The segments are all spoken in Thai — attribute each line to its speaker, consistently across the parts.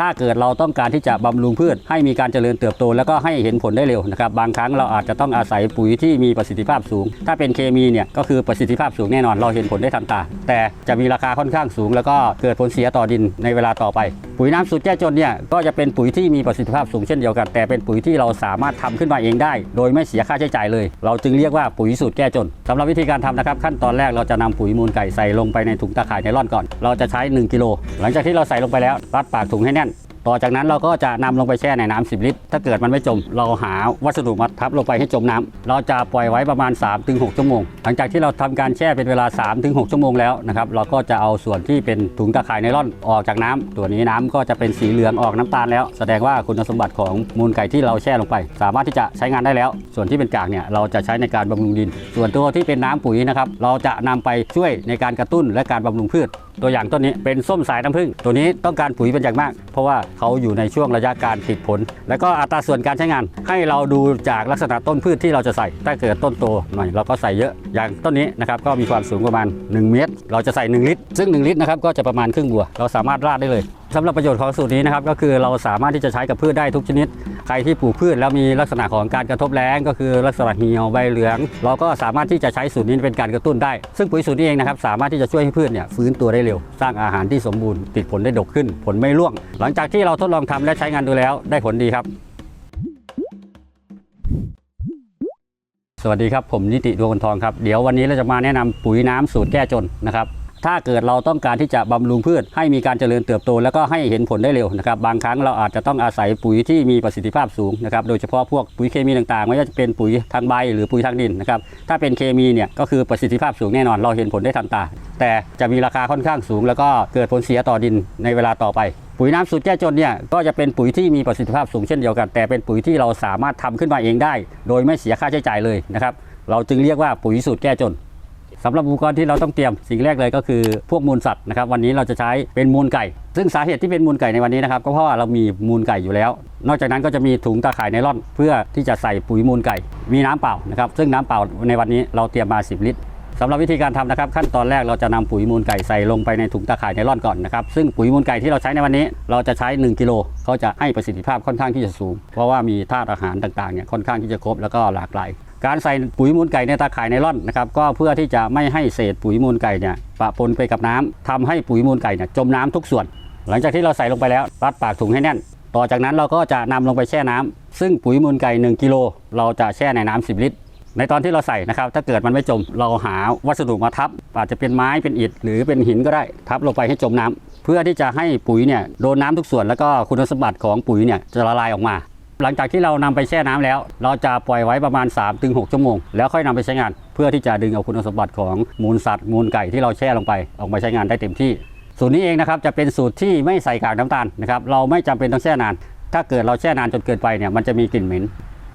Speaker 1: ถ้าเกิดเราต้องการที่จะบำรุงพืช ให้มีการเจริญเติบโต แล้วก็ให้เห็นผลได้เร็วนะครับบางครั้งเราอาจจะต้องอาศัยปุ๋ยที่มีประสิทธิภาพสูง ถ้าเป็นเคมีเนี่ยก็คือประสิทธิภาพสูงแน่นอนเราเห็นผลได้ทันตา แต่จะมีราคาค่อนข้างสูง แล้วก็เกิดผลเสียต่อดินในเวลาต่อไปปุ๋ยน้ำสูตรแก้จนเนี่ยก็จะเป็นปุ๋ยที่มีประสิทธิภาพสูงเช่นเดียวกัน แต่เป็นปุ๋ยที่เราสามารถทำขึ้นมาเองได้ โดยไม่เสียค่าใช้จ่ายเลย เราจึงเรียกว่าปุ๋ยสูตรแก้จนสำหรับวิธีการทำนะครับ ขั้นตอนแรกเราจะนำปุ๋ยมูลไก่ใส่ลงไปในถุงตะข่ายไนล่อนก่อน เราจะใช้ 1กิโลหลังจากที่เราใส่ลงไปแล้วรัดปากถุงให้แน่น ต่อจากนั้นเราก็จะนำลงไปแช่ในน้ำ10 ลิตร ถ้าเกิดมันไม่จม เราหาวัสดุมาทับลงไปให้จมน้ำเราจะปล่อยไว้ประมาณ 3-6 ชั่วโมง หลังจากที่เราทำการแช่เป็นเวลา 3-6 ชั่วโมงแล้วนะครับ เราก็จะเอาส่วนที่เป็นถุงตะข่ายไนล่อนออกจากน้ำตัวนี้น้ำก็จะเป็นสีเหลืองออกน้ำตาลแล้ว แสดงว่าคุณสมบัติของมูลไก่ที่เราแช่ลงไป สามารถที่จะใช้งานได้แล้ว ส่วนที่เป็นกากเนี่ยเราจะใช้ในการบำรุงดิน ส่วนตัวที่เป็นน้ำปุ๋ยนะครับเราจะนำไปช่วยในการกระตุ้นและการบำรุงพืช ตัวอย่างต้นนี้เป็นส้มสายน้ำผึ้งตัวนี้ต้องการปุ๋ยเป็นอย่างมาก เพราะว่า เขาอยู่ในช่วงระยะการติดผล แล้วก็อัตราส่วนการใช้งาน ให้เราดูจากลักษณะต้นพืชที่เราจะใส่ ถ้าเกิดต้นโตหน่อยเราก็ใส่เยอะ อย่างต้นนี้นะครับก็มีความสูงประมาณ 1 เมตร เราจะใส่ 1 ลิตร ซึ่ง 1 ลิตรนะครับก็จะประมาณครึ่งบัว เราสามารถราดได้เลยสำหรับประโยชน์ของสูตรนี้นะครับก็คือเราสามารถที่จะใช้กับพืชได้ทุกชนิด ใครที่ปลูกพืชแล้วมีลักษณะของการกระทบแล้งก็คือลักษณะเหี่ยวใบเหลือง เราก็สามารถที่จะใช้สูตรนี้เป็นการกระตุ้นได้ ซึ่งปุ๋ยสูตรนี้เองนะครับสามารถที่จะช่วยให้พืชเนี่ยฟื้นตัวได้เร็ว สร้างอาหารที่สมบูรณ์ติดผลได้ดกขึ้น ผลไม่ร่วง หลังจากที่เราทดลองทำและใช้งานดูแล้วได้ผลดีครับสวัสดีครับ ผมนิติดวงทองครับ เดี๋ยววันนี้เราจะมาแนะนำปุ๋ยน้ำสูตรแก้จนนะครับ ถ้าเกิดเราต้องการที่จะบำรุงพืช ให้มีการเจริญเติบโต แล้วก็ให้เห็นผลได้เร็วนะครับบางครั้งเราอาจจะต้องอาศัยปุ๋ยที่มีประสิทธิภาพสูงนะครับโดยเฉพาะพวกปุ๋ยเคมีต่างๆ ไม่ว่าจะเป็นปุ๋ยทางใบหรือปุ๋ยทางดินนะครับถ้าเป็นเคมีเนี่ยก็คือประสิทธิภาพสูงแน่นอน เราเห็นผลได้ทันตา แต่จะมีราคาค่อนข้างสูง แล้วก็เกิดผลเสียต่อดินในเวลาต่อไปปุ๋ยน้ำสูตรแก้จนเนี่ยก็จะเป็นปุ๋ยที่มีประสิทธิภาพสูงเช่นเดียวกัน แต่เป็นปุ๋ยที่เราสามารถทำขึ้นมาเองได้ โดยไม่เสียค่าใช้จ่ายเลยนะครับเราจึงเรียกว่าปุ๋ยสูตรแก้จน สำหรับอุปกรณ์ที่เราต้องเตรียมสิ่งแรกเลยก็คือพวกมูลสัตว์นะครับวันนี้เราจะใช้เป็นมูลไก่ ซึ่งสาเหตุที่เป็นมูลไก่ในวันนี้นะครับก็เพราะว่าเรามีมูลไก่อยู่แล้ว นอกจากนั้นก็จะมีถุงตาข่ายไนล่อน เพื่อที่จะใส่ปุ๋ยมูลไก่ มีน้ำเปล่านะครับซึ่งน้ำเปล่าในวันนี้เราเตรียมมา 10 ลิตร สำหรับวิธีการทำนะครับ ขั้นตอนแรกเราจะนำปุ๋ยมูลไก่ใส่ลงไปในถุงตาข่ายไนล่อนก่อนนะครับซึ่งปุ๋ยมูลไก่ที่เราใช้ในวันนี้ เราจะใช้ 1 กิโลเขาจะให้ประสิทธิภาพค่อนข้างที่จะสูง เพราะว่ามีธาตุอาหารต่างๆเนี่ยค่อนข้างที่จะครบแล้วก็หลากหลายการใส่ปุ๋ยมูลไก่ในตาข่ายไนล่อนนะครับก็เพื่อที่จะไม่ให้เศษปุ๋ยมูลไก่เนี่ยปะปนไปกับน้ำทำให้ปุ๋ยมูลไก่เนี่ยจมน้ำทุกส่วน หลังจากที่เราใส่ลงไปแล้วรัดปากถุงให้แน่น ต่อจากนั้นเราก็จะนำลงไปแช่น้ำซึ่งปุ๋ยมูลไก่ 1กิโลเราจะแช่ในน้ำ10 ลิตร ในตอนที่เราใส่นะครับ ถ้าเกิดมันไม่จมเราหาวัสดุมาทับ อาจจะเป็นไม้เป็นอิฐหรือเป็นหินก็ได้ ทับลงไปให้จมน้ำเพื่อที่จะให้ปุ๋ยเนี่ยโดนน้ำทุกส่วนแล้วก็คุณสมบัติของปุ๋ยเนี่ยจะละลายออกมา หลังจากที่เรานำไปแช่น้ำแล้ว เราจะปล่อยไว้ประมาณ 3-6 ชั่วโมง แล้วค่อยนำไปใช้งาน เพื่อที่จะดึงเอาคุณสมบัติของมูลสัตว์มูลไก่ที่เราแช่ลงไปออกมาใช้งานได้เต็มที่ สูตรนี้เองนะครับจะเป็นสูตรที่ไม่ใส่กากน้ำตาลนะครับเราไม่จำเป็นต้องแช่นาน ถ้าเกิดเราแช่นานจนเกินไปเนี่ยมันจะมีกลิ่นเหม็น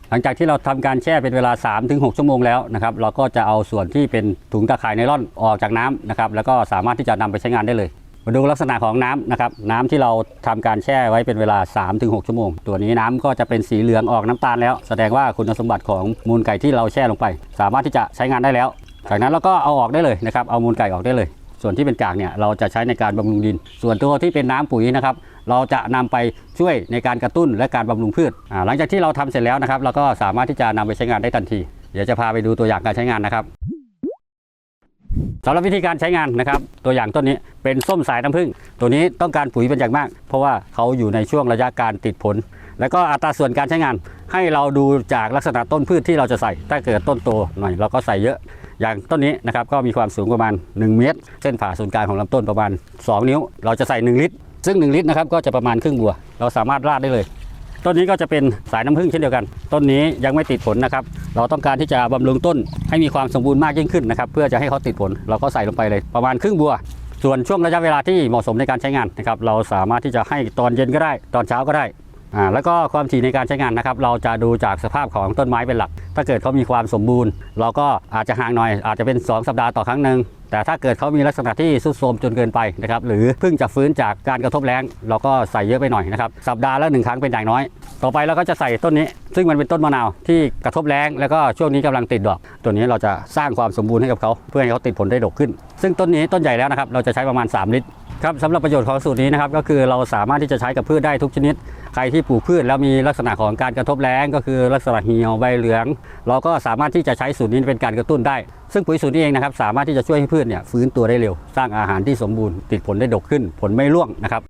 Speaker 1: หลังจากที่เราทำการแช่เป็นเวลา 3-6 ชั่วโมงแล้วนะครับเราก็จะเอาส่วนที่เป็นถุงตะข่ายไนล่อนออกจากน้ำนะครับแล้วก็สามารถที่จะนำไปใช้งานได้เลย มาดูลักษณะของน้ำนะครับน้ำที่เราทำการแช่ไว้เป็นเวลา 3-6 ชั่วโมง ตัวนี้น้ำก็จะเป็นสีเหลืองออกน้ำตาลแล้ว แสดงว่าคุณสมบัติของมูลไก่ที่เราแช่ลงไป สามารถที่จะใช้งานได้แล้ว จากนั้นเราก็เอาออกได้เลยนะครับเอามูลไก่ออกได้เลย ส่วนที่เป็นกากเนี่ยเราจะใช้ในการบำรุงดิน ส่วนตัวที่เป็นน้ำปุ๋ยนะครับเราจะนำไปช่วยในการกระตุ้นและการบำรุงพืช หลังจากที่เราทำเสร็จแล้วนะครับ เราก็สามารถที่จะนำไปใช้งานได้ทันที เดี๋ยวจะพาไปดูตัวอย่างการใช้งานนะครับสำหรับวิธีการใช้งานนะครับตัวอย่างต้นนี้เป็นส้มสายน้ำผึ้งตัวนี้ต้องการปุ๋ยเป็นอย่างมาก เพราะว่าเขาอยู่ในช่วงระยะการติดผล แล้วก็อัตราส่วนการใช้งาน ให้เราดูจากลักษณะต้นพืชที่เราจะใส่ ถ้าเกิดต้นโตหน่อยเราก็ใส่เยอะ อย่างต้นนี้นะครับก็มีความสูงประมาณ 1 เมตร เส้นผ่าศูนย์กลางของลำต้นประมาณ 2 นิ้ว เราจะใส่ 1 ลิตร ซึ่ง 1 ลิตรนะครับก็จะประมาณครึ่งบัว เราสามารถราดได้เลย ต้นนี้ก็จะเป็นสายน้ำผึ้งเช่นเดียวกัน ต้นนี้ยังไม่ติดผลนะครับ เราต้องการที่จะบำรุงต้นให้มีความสมบูรณ์มากยิ่งขึ้นนะครับเพื่อจะให้เขาติดผล เราก็ใส่ลงไปเลยประมาณครึ่งบัวส่วนช่วงระยะเวลาที่เหมาะสมในการใช้งานนะครับเราสามารถที่จะให้ตอนเย็นก็ได้ ตอนเช้าก็ได้อ่าแล้วก็ความถี่ในการใช้งานนะครับ เราจะดูจากสภาพของต้นไม้เป็นหลัก ถ้าเกิดเขามีความสมบูรณ์ เราก็อาจจะห่างหน่อย อาจจะเป็น 2 สัปดาห์ต่อครั้งหนึ่งแต่ถ้าเกิดเขามีลักษณะที่สุดโทรมจนเกินไปนะครับหรือเพิ่งจะฟื้นจากการกระทบแรงเราก็ใส่เยอะไปหน่อยนะครับสัปดาห์ละหนึ่งครั้งเป็นอย่างน้อย ต่อไปเราก็จะใส่ต้นนี้ ซึ่งมันเป็นต้นมะนาวที่กระทบแรงแล้วก็ช่วงนี้กำลังติดดอก ตัวนี้เราจะสร้างความสมบูรณ์ให้กับเขาเพื่อให้เขาติดผลได้ดกขึ้น ซึ่งต้นนี้ต้นใหญ่แล้วนะครับเราจะใช้ประมาณ 3 ลิตรครับสำหรับประโยชน์ของสูตรนี้นะครับก็คือเราสามารถที่จะใช้กับพืชได้ทุกชนิด ใครที่ปลูกพืชแล้วมีลักษณะของการกระทบแล้งก็คือลักษณะเหี่ยวใบเหลือง เราก็สามารถที่จะใช้สูตรนี้เป็นการกระตุ้นได้ ซึ่งปุ๋ยสูตรนี้เองนะครับสามารถที่จะช่วยให้พืชเนี่ยฟื้นตัวได้เร็ว สร้างอาหารที่สมบูรณ์ติดผลได้ดกขึ้น ผลไม่ร่วงนะครับ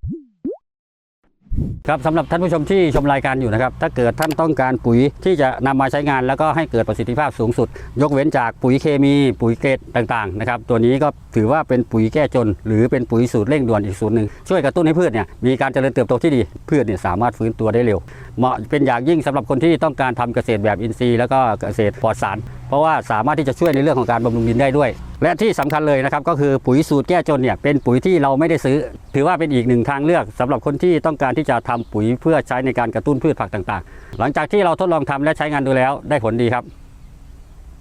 Speaker 1: ครับสำหรับท่านผู้ชมที่ชมรายการอยู่นะครับ ถ้าเกิดท่านต้องการปุ๋ยที่จะนำมาใช้งาน แล้วก็ให้เกิดประสิทธิภาพสูงสุด ยกเว้นจากปุ๋ยเคมี ปุ๋ยเกรดต่างๆนะครับตัวนี้ก็ถือว่าเป็นปุ๋ยแก้จน หรือเป็นปุ๋ยสูตรเร่งด่วนอีกสูตรหนึ่งช่วยกระตุ้นให้พืชเนี่ยมีการเจริญเติบโตที่ดีพืชเนี่ยสามารถฟื้นตัวได้เร็ว เหมาะเป็นอย่างยิ่งสำหรับคนที่ต้องการทำเกษตรแบบอินทรีย์แล้วก็เกษตรปลอดสาร เพราะว่าสามารถที่จะช่วยในเรื่องของการบำรุงดินได้ด้วย และที่สำคัญเลยนะครับก็คือปุ๋ยสูตรแก้จนเนี่ยเป็นปุ๋ยที่เราไม่ได้ซื้อ ถือว่าเป็นอีกหนึ่งทางเลือกสำหรับคนที่ต้องการที่จะทำปุ๋ยเพื่อใช้ในการกระตุ้นพืชผักต่างๆ หลังจากที่เราทดลองทำและใช้งานดูแล้วได้ผลดีครับ